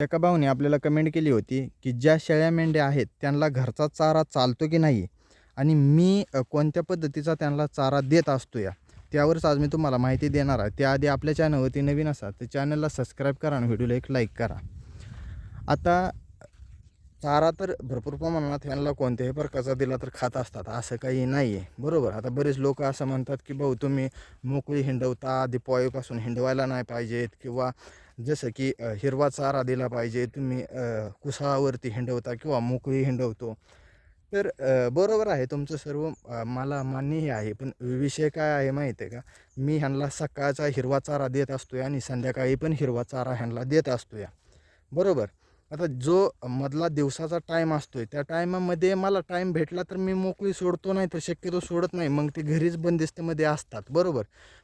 एका भाऊने आपल्याला कमेंट केली होती की ज्या शेळ्या मेंढ्या आहेत त्यांना घरचा चारा चालतो की नाही? आणि मी कोणत्या पद्धतीचा त्यांना चारा देत असतो या त्यावरच आज मी तुम्हाला माहिती देणार आहे. त्याआधी आपल्या चॅनलवरती नवीन असा तर चॅनलला सबस्क्राईब करा आणि व्हिडिओला एक लाईक करा. आता चारा तर भरपूर प्रमाणात यांना कोणत्याही प्रकारचा दिला तर खात असतात. असं काही नाही आहे बरोबर. आता बरेच लोक असं म्हणतात की भाऊ तुम्ही मोकळी हिंडवता आधी पोळीपासून हिंडवायला नाही पाहिजेत किंवा जसं की हिरवा चारा दिला पाहिजे तुम्ही कुसावरती हिंडवता किंवा मोकळी हिंडवतो. तर बरोबर आहे तुमचं सर्व मला मान्यही आहे पण विषय काय आहे माहीत आहे का? मी ह्यांना सकाळचा हिरवा चारा देत असतो आहे आणि संध्याकाळी पण हिरवा चारा ह्यांना देत असतो या बरोबर? आता जो मधला दिवसाचा टाईम असतोय त्या टायमामध्ये मला टाईम भेटला तर मी मोकळी सोडतो नाही तर शक्यतो सोडत नाही. मग ते घरीच बंदिस्तमध्ये असतात बरोबर?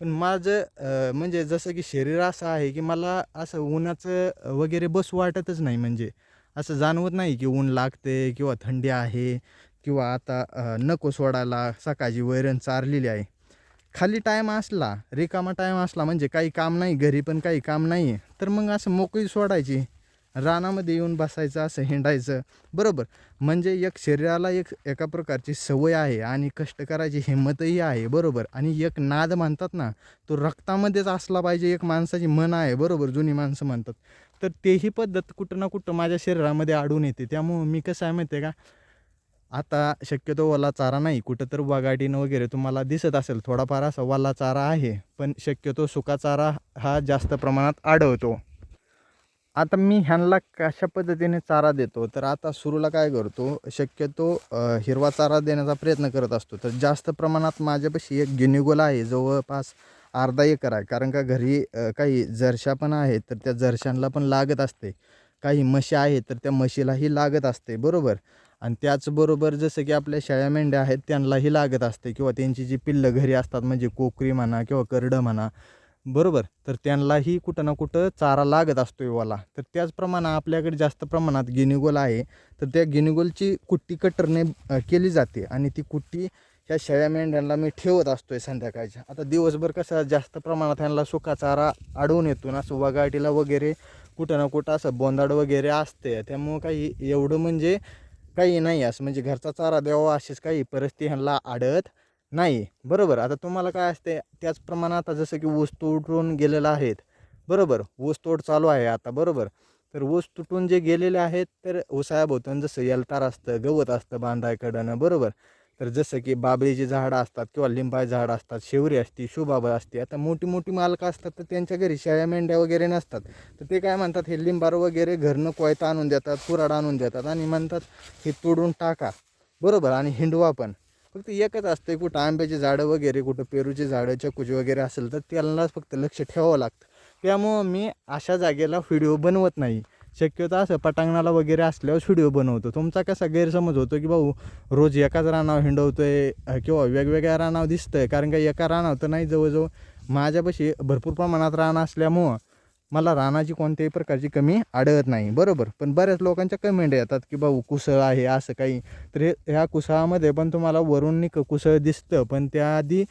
पण माझं म्हणजे जसं की शरीर असं आहे की मला असं उन्हाचं वगैरे बस वाटतच नाही. म्हणजे असं जाणवत नाही की ऊन लागते किंवा थंडी आहे किंवा आता नको सोडायला सकाळची वैरण चारलेली आहे. खाली टाईम असला रिकामा टाईम असला म्हणजे काही काम नाही घरी पण काही काम नाही तर मग असं मोकळी सोडायची. रानामध्ये येऊन बसायचं असं हिंडायचं. बरोबर. म्हणजे एक शरीराला एक एका प्रकारची सवय आहे आणि कष्ट करायची हिंमतही आहे. बरोबर. आणि एक नाद म्हणतात ना तो रक्तामध्येच असला पाहिजे एक माणसाची मन आहे. बरोबर. जुनी माणसं म्हणतात. तर तेही पद्धत कुठं ना कुठं माझ्या शरीरामध्ये आढळून येते. त्यामुळं मी कसं आहे माहिती आहे का? आता शक्यतो वाला चारा नाही. कुठं तर वगाडीनं वगैरे तुम्हाला दिसत असेल. थोडाफार असा वाला चारा आहे. पण शक्यतो सुका चारा हा जास्त प्रमाणात आढळतो. आता मी ह्यांना कशा पद्धतीने चारा देतो? तर आता सुरूला काय करतो? शक्यतो हिरवा चारा देण्याचा प्रयत्न करत असतो. तर जास्त प्रमाणात माझ्यापाशी एक गिनिगोला आहे. जवळपास अर्धा एकर आहे. कारण का घरी काही जर्शा पण आहेत तर त्या जर्शांना पण लागत असते. काही म्हशी आहेत तर त्या म्हशीलाही लागत असते. बरोबर? आणि त्याचबरोबर जसं की आपल्या शेळ्या मेंढ्या आहेत त्यांनाही लागत असते. किंवा त्यांची जी पिल्लं घरी असतात म्हणजे कोकरी म्हणा किंवा करडं म्हणा बरोबर. तर त्यांनाही कुठं ना कुठं चारा लागत असतो युवाला तर त्याचप्रमाणे आपल्याकडे जास्त प्रमाणात गिनिगोल आहे. तर त्या गिनिगोलची कुट्टी कटरने केली जाते आणि ती कुट्टी ह्या शेळ्या मेंढ्यांना मी ठेवत असतो आहे संध्याकाळच्या. आता दिवसभर कसं जास्त प्रमाणात ह्यांना सुका चारा आढळून येतो ना असं वगाटीला वगैरे कुठं ना कुठं असं बोंदाड वगैरे असते. त्यामुळं काही एवढं म्हणजे काही नाही असं. म्हणजे घरचा चारा द्यावा अशीच काही परिस्थिती ह्यांना आढळत नाही बरोबर. आता तुम्हाला काय असते त्याच प्रमाणात आता जसं की ऊस तुटून गेलेला आहेत. बरोबर. ऊस तोड चालू आहे आता. बरोबर. तर ऊस तुटून जे गेलेले आहेत तर ऊसायाभोवतून जसं यलतार असतं गवत असतं बांधायकडनं. बरोबर. तर जसं की बाबळीची झाडं असतात किंवा लिंबाय झाडं असतात शेवरी असते शुबाबा असते. आता मोठी मोठी मालकं असतात तर त्यांच्या घरी शेळ्या मेंढ्या वगैरे नसतात. तर ते काय म्हणतात हे लिंबार वगैरे घरनं कोयता आणून देतात कुराड आणून देतात आणि म्हणतात हे तोडून टाका. बरोबर. आणि हिंडवा पण. फक्त एकच असतं कुठं आंब्याची झाडं वगैरे कुठं पेरूची झाडं चक्कूची वगैरे असेल तर त्यांनाच फक्त लक्ष ठेवावं लागतं. त्यामुळं मी अशा जागेला व्हिडिओ बनवत नाही. शक्यतो असं पटांगणाला वगैरे असल्यावर व्हिडिओ बनवतो. तुमचा कसा गैरसमज होतो की भाऊ रोज एकाच रानावर हिंडवतोय आहे किंवा वेगवेगळ्या रानावर दिसतंय कारण का एका रानावर तर नाही जवळजवळ माझ्यापाशी भरपूर प्रमाणात रान असल्यामुळं मला रानाची कोणत्याही प्रकारची कमी आढळत नाही. बरोबर. पण बऱ्याच लोकांच्या कमेंट येतात की भाऊ कुसळ आहे असं काही. तर हे ह्या कुसळामध्ये पण तुम्हाला वरून नाही कुसळ दिसतं. पण त्याआधी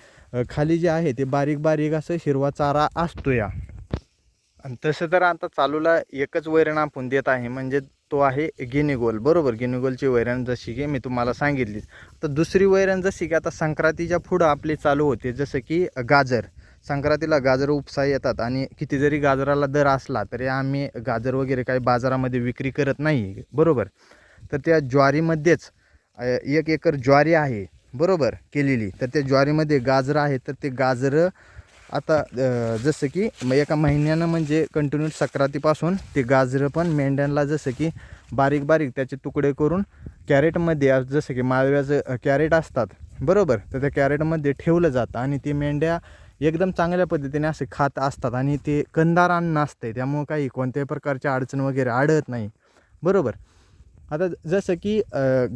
खाली जे आहे ते बारीक बारीक असं हिरवा चारा असतो या आणि तसं तर आता चालूला एकच वैरण आपण देत आहे. म्हणजे तो आहे गिनीगोल. बरोबर. गिनीगोलची वैरण जशी की मी तुम्हाला सांगितली तर दुसरी वैरण जशी की आता संक्रांतीच्या पुढं आपली चालू होते. जसं की गाजर. संक्रांतीला गाजर उपसा येतात आणि किती जरी गाजराला दर असला तरी आम्ही गाजर वगैरे काही बाजारामध्ये विक्री करत नाही बरोबर? तर त्या ज्वारीमध्येच एक एकर ज्वारी आहे बरोबर केलेली. तर त्या ज्वारीमध्ये गाजरं आहे तर ते गाजरं आता जसं की म एका महिन्यानं म्हणजे कंटिन्यू सक्रातीपासून ते गाजरं पण मेंढ्यांना जसं की बारीक बारीक त्याचे तुकडे करून कॅरेटमध्ये जसं की माळव्याचं कॅरेट असतात बरोबर? तर त्या कॅरेटमध्ये ठेवलं जातं आणि ती मेंढ्या एकदम चांगल्या पद्धतीने असे खात असतात आणि ते कंदार अन्न असते त्यामुळं काही कोणत्याही प्रकारची अडचण वगैरे आढळत नाही. बरोबर? आता जसं की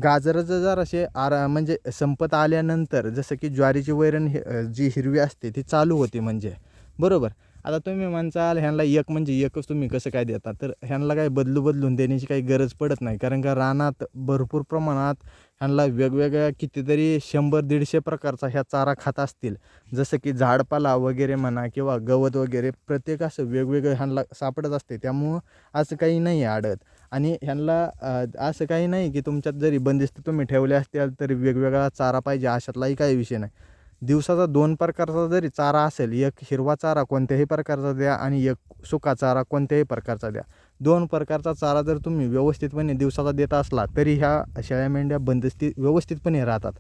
गाजराचं जर असे आरा म्हणजे संपत आल्यानंतर जसं की ज्वारीची वैरण हे जी हिरवी असते ती चालू होते म्हणजे. बरोबर? आता तुम्ही म्हणचाल ह्यांना एक म्हणजे एकच तुम्ही कसं काय देता? तर ह्यांना काय बदलू बदलून देण्याची काही गरज पडत नाही. कारण का रानात भरपूर प्रमाणात ह्यांना वेगवेगळ्या कितीतरी शंभर दीडशे प्रकारचा ह्या चारा खात असतील. जसं की झाडपाला वगैरे म्हणा किंवा गवत वगैरे प्रत्येक असं वेगवेगळं ह्यांना सापडत असते. त्यामुळं असं काही नाही आहे आडत आणि ह्यांना असं काही नाही की तुमच्यात जरी बंदिस्त तुम्ही ठेवले असतील तरी वेगवेगळा चारा पाहिजे अशातलाही काही विषय नाही. दिवसाचा दोन प्रकारचा जरी चारा असेल एक हिरवा चारा कोणत्याही प्रकारचा द्या आणि एक सुका चारा कोणत्याही प्रकारचा द्या. दोन प्रकारचा चारा जर तुम्ही व्यवस्थितपणे दिवसाचा देत असला तरी ह्या शेळ्या मेंढ्या बंदस्ती व्यवस्थितपणे राहतात.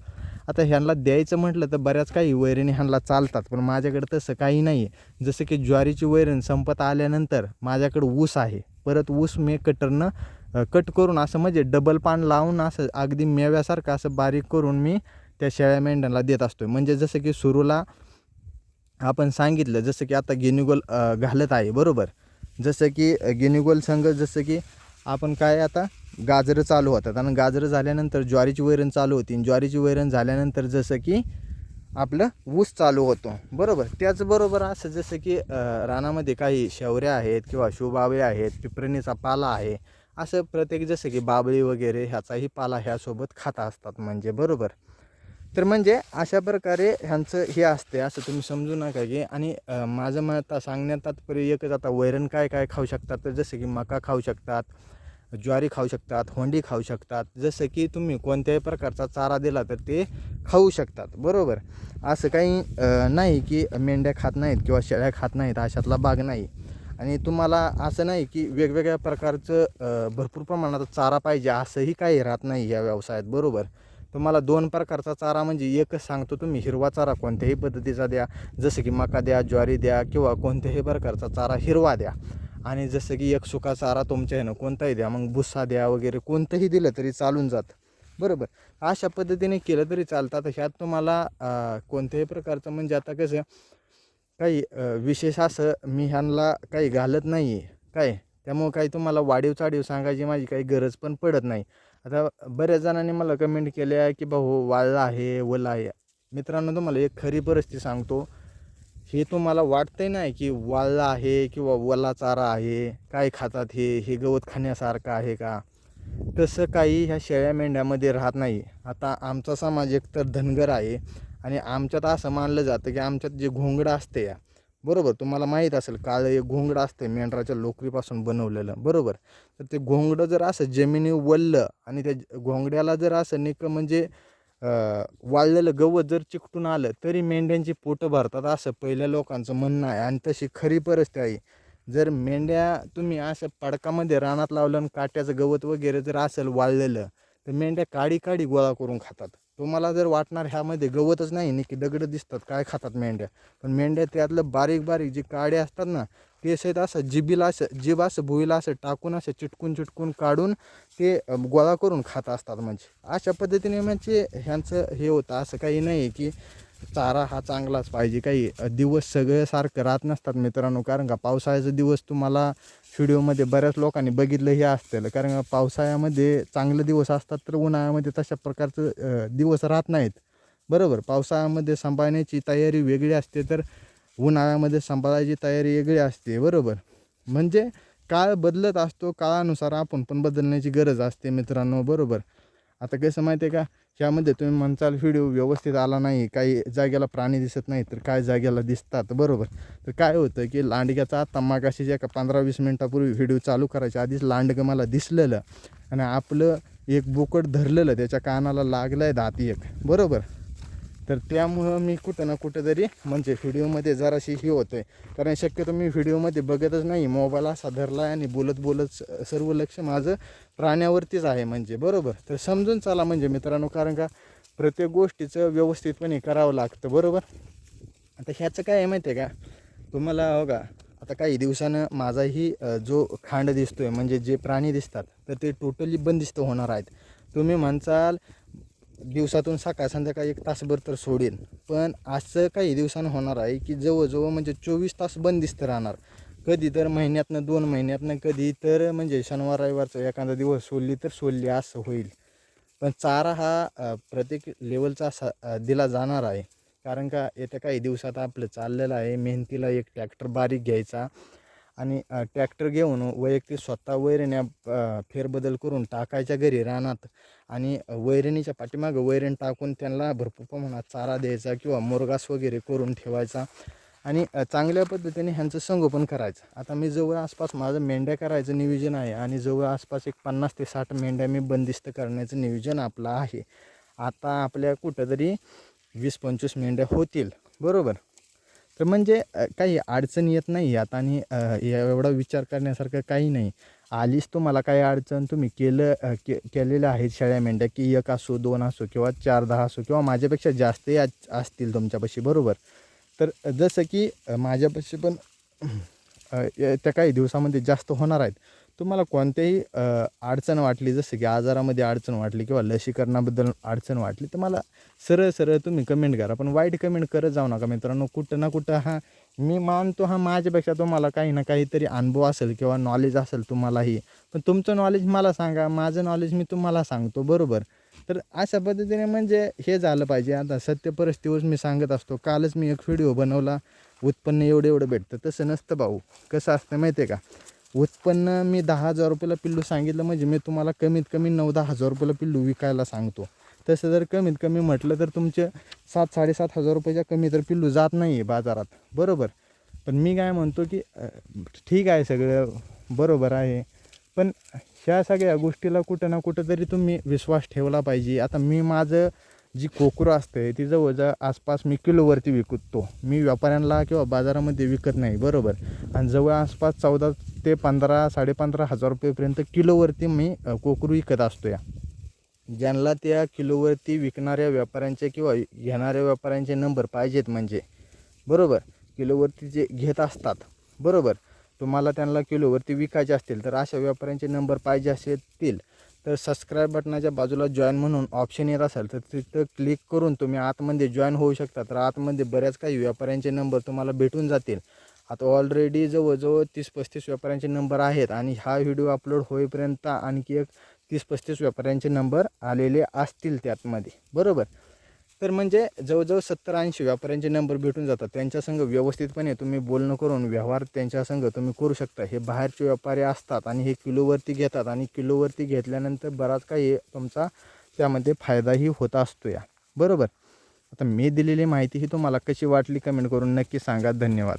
आता ह्यांना द्यायचं म्हटलं तर बऱ्याच काही वैरणी ह्यांना चालतात पण माझ्याकडे तसं काही नाही आहे जसं की ज्वारीची वैरण संपत आल्यानंतर माझ्याकडं ऊस आहे. परत ऊस मी कटरनं कट करून असं म्हणजे डबल पान लावून असं अगदी मेव्यासारखं असं बारीक करून मी त्या शेळ्या मेंढ्यांना देत असतो म्हणजे जसं की सुरूला आपण सांगितलं जसं की आता गिनिगोल घालत आहे बरोबर? जसं की अ, गिनिगोल संघ जसं की आपण काय आता गाजरं चालू होतात. आणि गाजरं झाल्यानंतर ज्वारीची वैरण चालू होती. आणि ज्वारीची वैरण झाल्यानंतर जसं की आपलं ऊस चालू होतो. बरोबर? त्याचबरोबर असं जसं की रानामध्ये काही शेवऱ्या आहेत किंवा शिवबावळे आहेत पिपरणीचा पाला आहे असं प्रत्येक जसं की बाबळी वगैरे ह्याचाही पाला ह्यासोबत खाता असतात म्हणजे बरोबर? तर म्हणजे अशा प्रकारे ह्यांचं हे असते असं तुम्ही समजू नका की. आणि माझं म्हणता सांगण्यात तात्पर्य एकच आता वैरण काय काय खाऊ शकतात? तर जसं की मका खाऊ शकतात ज्वारी खाऊ शकतात होंडी खाऊ शकतात. जसं की तुम्ही कोणत्याही प्रकारचा चारा दिला तर ते खाऊ शकतात बरोबर? असं काही नाही की मेंढ्या खात नाहीत किंवा शेळ्या खात नाहीत अशातला भाग नाही. आणि तुम्हाला असं नाही की वेगवेगळ्या प्रकारचं भरपूर प्रमाणात चारा पाहिजे असंही काही राहत नाही या व्यवसायात बरोबर? तुम्हाला दोन प्रकारचा चारा म्हणजे एकच सांगतो तुम्ही हिरवा चारा कोणत्याही पद्धतीचा द्या जसं की मका द्या ज्वारी द्या किंवा कोणत्याही प्रकारचा चारा हिरवा द्या. आणि जसं की एक सुका चारा तुमच्या ह्यानं कोणताही द्या मग भुस्सा द्या वगैरे कोणतंही दिलं तरी चालून जातं. बरोबर? अशा पद्धतीने केलं तरी चालतं आता ह्यात तुम्हाला कोणत्याही प्रकारचं म्हणजे आता कसं काही विशेष असं मी ह्यांना काही घालत नाही आहे काय? त्यामुळं काही तुम्हाला वाढीव चाडीव सांगायची माझी काही गरज पण पडत नाही. आता बऱ्याच जणांनी मला कमेंट केल्या आहे की भाऊ वाळला आहे ओला आहे. मित्रांनो तुम्हाला एक खरी परिस्थिती सांगतो. हे तुम्हाला वाटतंय नाही की वाळला आहे किंवा ओला चारा आहे काय खातात हे हे गवत खाण्यासारखं आहे का? तसं काही ह्या शेळ्या मेंढ्यामध्ये राहत नाही. आता आमचा समाज एकतर धनगर आहे आणि आमच्यात असं मानलं जातं की आमच्यात जे घोंगडं असते या बरोबर तुम्हाला माहीत असेल काळं एक घोंगडं असतं मेंढराच्या लोकरीपासून बनवलेलं. बरोबर. तर ते घोंगडं जर असं जमिनी वललं आणि त्या घोंगड्याला जर असं निक म्हणजे वाळलेलं गवत जर चिकटून आलं तरी मेंढ्यांची पोटं भरतात असं पहिल्या लोकांचं म्हणणं आहे. आणि तशी खरी परिस्थिती आहे. जर मेंढ्या तुम्ही असं पडकामध्ये रानात लावलं आणि काट्याचं गवत वगैरे जर असेल वाळलेलं तर मेंढ्या काडी काडी गोळा करून खातात. तुम्हाला जर वाटणार ह्यामध्ये गवतच नाही ना की दगडं दिसतात काय खातात मेंढ्या. पण मेंढ्या त्यातलं बारीक बारीक जे काडे असतात ना ते सहित असं जिबीला असं जीब असं भुईला असं टाकून असं चिटकून चिटकून काढून ते गोळा करून खात असतात म्हणजे. अशा पद्धतीने म्हणजे ह्यांचं हे होतं. असं काही नाही आहे की चारा हा चांगलाच पाहिजे. काही दिवस सगळे सारखं राहत नसतात मित्रांनो. कारण का पावसाळ्याचा दिवस तुम्हाला व्हिडिओमध्ये बऱ्याच लोकांनी बघितलं हे असतं कारण का पावसाळ्यामध्ये चांगले दिवस असतात तर उन्हाळ्यामध्ये तशा प्रकारचं दिवस राहत नाहीत. बरोबर पावसाळ्यामध्ये सांभाळण्याची तयारी वेगळी असते तर उन्हाळ्यामध्ये सांभाळायची तयारी वेगळी असते. बरोबर? म्हणजे काळ बदलत असतो. काळानुसार आपण पण बदलण्याची गरज असते मित्रांनो. बरोबर? आता कसं माहिती आहे का? ह्यामध्ये तुम्ही म्हणचाल व्हिडिओ व्यवस्थित आला नाही काही जागेला प्राणी दिसत नाही तर काय जागेला दिसतात? बरोबर. तर काय होतं की लांडग्याचा आत्ता मागाशी जे का पंधरा वीस मिनटापूर्वी व्हिडिओ चालू करायच्या आधीच लांडगं मला दिसलेलं. आणि आपलं एक बोकड धरलेलं त्याच्या कानाला लागलं आहे दात एक. बरोबर? तर त्यामुळं मी कुठं ना कुठं तरी म्हणजे व्हिडिओमध्ये जराशी ही होतं आहे कारण शक्यतो मी व्हिडिओमध्ये बघतच नाही. मोबाईल असा धरला आहे आणि बोलत बोलत सर्व लक्ष माझं प्राण्यावरतीच आहे म्हणजे. बरोबर? तर समजून चाला म्हणजे मित्रांनो कारण का प्रत्येक गोष्टीचं व्यवस्थितपणे करावं लागतं. बरोबर? आता ह्याचं काय आहे माहिती आहे का? तुम्हाला हो का आता काही दिवसानं माझाही जो खांड दिसतो आहे म्हणजे जे प्राणी दिसतात तर ते टोटली बंदिस्त होणार आहेत. तुम्ही म्हणसाल दिवसातून सकाळ संध्याकाळ एक तासभर तर सोडेन. पण असं काही दिवसानं होणार आहे की जवळजवळ म्हणजे चोवीस तास बंदिस्त राहणार. कधी तर महिन्यातनं दोन महिन्यातनं कधी तर म्हणजे शनिवार रविवारचं एखादा दिवस सोडली तर सोडली असं होईल. पण चारा हा प्रत्येक लेवलचा असा दिला जाणार आहे. कारण का येत्या काही दिवसात आपलं चाललेलं आहे. मेहनतीला एक ट्रॅक्टर बारीक घ्यायचा. आणि ट्रॅक्टर घेऊन वैयक्तिक स्वतः वैरण्या फेरबदल करून टाकायच्या घरी रानात आणि वैरणीच्या पाठीमागं वैरण टाकून त्यांना भरपूर प्रमाणात चारा द्यायचा किंवा मुरगास वगैरे करून ठेवायचा आणि चांगल्या पद्धतीने ह्यांचं संगोपन करायचं. आता मी जवळ आसपास माझं मेंढ्या करायचं नियोजन आहे आणि जवळ आसपास एक पन्नास ते साठ मेंढ्या मी बंदिस्त करण्याचं नियोजन आपलं आहे. आता आपल्या कुठंतरी वीस पंचवीस मेंढ्या होतील. बरोबर? तर म्हणजे काही अडचण येत नाही आता आणि एवढा विचार करण्यासारखं काही नाही. आलीच तुम्हाला काही अडचण तुम्ही केलं के केलेलं आहेत शेळ्या मेंढ्या की एक असो दोन असो किंवा चार दहा असो किंवा माझ्यापेक्षा जास्तही असतील तुमच्यापाशी बरोबर. तर जसं की माझ्यापाशी पण त्या काही दिवसामध्ये जास्त होणार आहेत. तुम्हाला कोणत्याही अडचण वाटली जसं की आजारामध्ये अडचण वाटली किंवा लसीकरणाबद्दल अडचण वाटली तर मला सरळ सरळ तुम्ही कमेंट करा. पण वाईट कमेंट करत जाऊ नका मित्रांनो. कुठं ना कुठं हा मी मानतो हा माझ्यापेक्षा तुम्हाला काही ना काहीतरी अनुभव असेल किंवा नॉलेज असेल तुम्हालाही. पण तुमचं नॉलेज मला सांगा माझं नॉलेज मी तुम्हाला सांगतो बरोबर? तर अशा पद्धतीने म्हणजे हे झालं पाहिजे. आता सत्य परिस्थितीवर मी सांगत असतो कालच मी एक व्हिडिओ बनवला उत्पन्न एवढं एवढं भेटतं तसं नसतं भाऊ. कसं असतं माहिती आहे का? उत्पन्न मी दहा हजार रुपयाला पिल्लू सांगितलं म्हणजे मी तुम्हाला कमीत कमी नऊ दहा हजार रुपयाला पिल्लू विकायला सांगतो. तसं जर कमीत कमी म्हटलं तर तुमचे सात साडेसात हजार रुपयाच्या कमी तर पिल्लू जात नाही आहे बाजारात. बरोबर? पण मी काय म्हणतो की ठीक आहे सगळं बरोबर आहे. पण ह्या सगळ्या गोष्टीला कुठं ना कुठं तरी तुम्ही विश्वास ठेवला पाहिजे. आता मी माझं जी कोकरू असते ती जवळजवळ आसपास मी किलोवरती विकतो. मी व्यापाऱ्यांना किंवा बाजारामध्ये विकत नाही बरोबर. आणि जवळ आसपास चौदा ते पंधरा साडेपंधरा हजार रुपयेपर्यंत किलोवरती मी कोकरू विकत असतो या. ज्यांना त्या किलोवरती विकणाऱ्या व्यापाऱ्यांचे किंवा घेणाऱ्या व्यापाऱ्यांचे नंबर पाहिजेत म्हणजे बरोबर. किलोवरती जे घेत असतात बरोबर. तुम्हाला त्यांना किलोवरती विकायचे असतील तर अशा व्यापाऱ्यांचे नंबर पाहिजे असतील तर सबस्क्राईब बटनाच्या बाजूला जॉईन म्हणून ऑप्शन येत असेल तर तिथं क्लिक करून तुम्ही आतमध्ये जॉईन होऊ शकता. तर आतमध्ये बऱ्याच काही व्यापाऱ्यांचे नंबर तुम्हाला भेटून जातील. आता ऑलरेडी जवळजवळ तीस पस्तीस व्यापाऱ्यांचे नंबर आहेत आणि हा व्हिडिओ अपलोड होईपर्यंत आणखी एक तीस पस्तीस व्यापाऱ्यांचे नंबर आलेले असतील त्यातमध्ये. बरोबर? तर म्हणजे जवळजवळ सत्तर ऐंशी व्यापाऱ्यांचे नंबर भेटून जातात. त्यांच्यासंग व्यवस्थितपणे तुम्ही बोलणं करून व्यवहार त्यांच्या संग तुम्ही करू शकता. हे बाहेरचे व्यापारी असतात आणि हे किलोवरती घेतात आणि किलोवरती घेतल्यानंतर बराच काही तुमचा त्यामध्ये फायदाही होत असतो या बरोबर? आता मी दिलेली माहिती ही तुम्हाला कशी वाटली कमेंट करून नक्की सांगा. धन्यवाद.